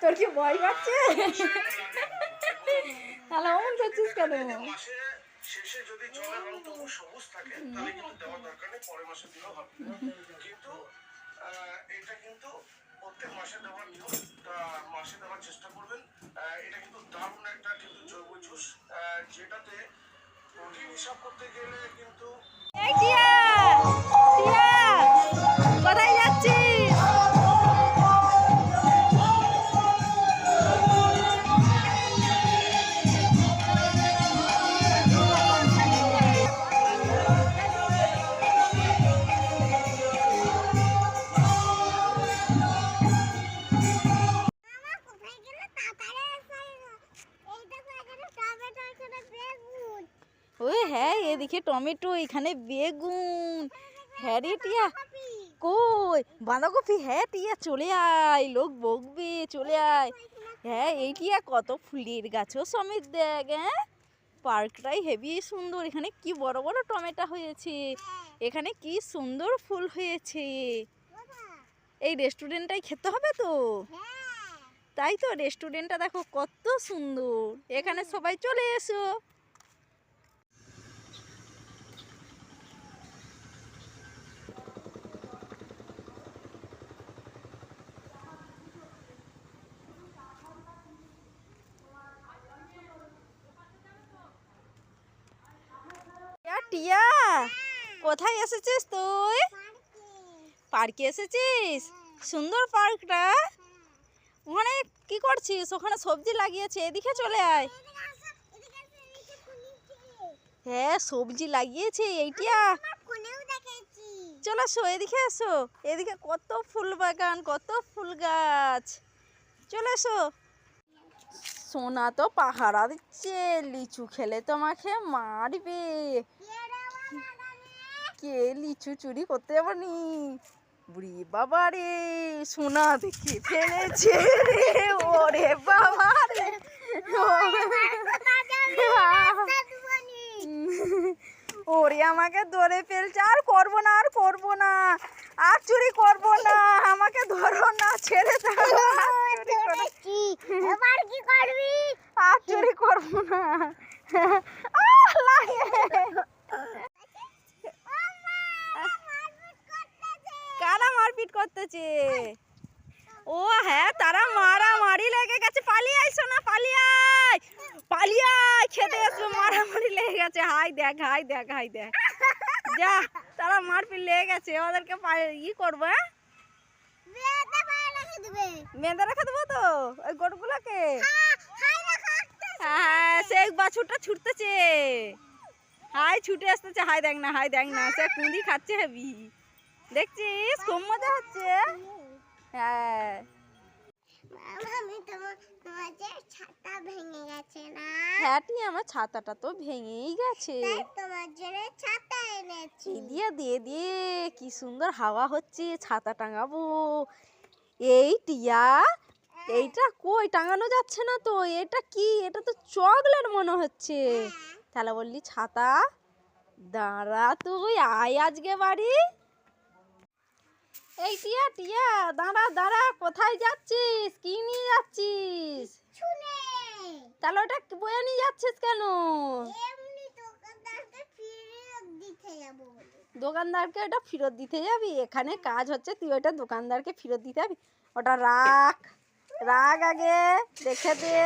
তোর কি ভয় পাচ্ছে? তাহলে অমন করছিস কেন? কিন্তু এটা কিন্তু প্রত্যেক মাসে দেওয়ার মাসে দেওয়ার চেষ্টা করবেন। এটা কিন্তু একটা কিন্তু জৈব যেটাতে প্রোটিন হিসাব করতে গেলে কিন্তু হ্যাঁ এদিকে টমেটো, এখানে বেগুন। হ্যাঁ রে টিয়া, কই? বাঁধাকপি হ্যাঁ টিয়া, চলে আয়। লোক বকবে, চলে আয়। হ্যাঁ এই টিয়া, কত ফুলের গাছও সমেত দেখ হ্যাঁ? পার্কটাই হেভি সুন্দর, এখানে কি বড় বড় টমেটো হয়েছে। এখানে কি সুন্দর ফুল হয়েছে। এই রেস্টুরেন্টটাই খেতে হবে তো? তাই তো, রেস্টুরেন্টটা দেখো কত সুন্দর। এখানে সবাই চলে এসো। টিয়া, কোথায় এসেছিস তুই? পার্কে এসেছিস? সুন্দর পার্কটা। ওখানে কি করছিস? ওখানে সবজি লাগিয়েছে। এদিকে চলে আয়। হ্যাঁ সবজি লাগিয়েছে। এইটিয়া চলে এসো এদিকে এসো। এদিকে কত ফুল বাগান কত ফুল গাছ। চলে এসো। সোনা তো পাহারা দিচ্ছে। লিচু খেলে তোমাকে মারবে। কে লিচু চুরি করতে যাবনি বুড়ি বাবা রে সোনা দেখে ফেলেছে রে ওরে বাবা রে। ওরে আমাকে ধরে ফেলছে আর করব না আর করব না আর চুরি করব না আমাকে ধরো না ছেড়ে দাও আর কি করবি? আর চুরি করব না। লাগে। কারা মারপিট করতেছে? ও হ্যাঁ তারা মারামারি লেগে গেছে। পালিয়ে আইসো না পালিয়ে আয়। পালিয়ে আয় খেতে আসবে মারামারি লেগে গেছে। হাই দেখ হাই দেখ হাই দেখ। যা তারা মারপিট লেগে গেছে। ওদেরকে ই করব হ্যাঁ? পায়ে রেখে দিবে। তো? ওই গরুগুলোকে? হ্যাঁ, হ্যাঁ সেই বাছুরটা ছুটতেছে। হাই ছুটে আসতেছে। হাই দেখ না হাই দেখ না সে কুঁদি খাচ্ছে হেবি। দেখছিস? খুব মজা হচ্ছে। হ্যাঁ। ছাতা ভেঙে গেছে না? হ্যাঁ আমার ছাতাটা তো ভেঙেই গেছে। তোমার জন্য ছাতা এনেছি। দিয়ে দিয়ে দিয়ে কি সুন্দর হাওয়া হচ্ছে ছাতা টাঙাবো। এই টিয়া এইটা কই? টাঙানো যাচ্ছে না তো এটা কি? এটা তো চকলেট মনে হচ্ছে। তাহলে বললি ছাতা দাঁড়া তুই আয় আজকে বাড়ি। এই টিয়া টিয়া দাঁড়া দাঁড়া কোথায় যাচ্ছিস? কি নিয়ে যাচ্ছিস? শুনে তাহলে ওটা বয়ে নিয়ে যাচ্ছিস কেন? দোকানদারকে ওটা ফেরত দিতে যাবি? এখানে কাজ হচ্ছে তুই ওটা দোকানদারকে ফেরত দিতে যাবি? ওটা রাখ রাখ আগে দেখে দে।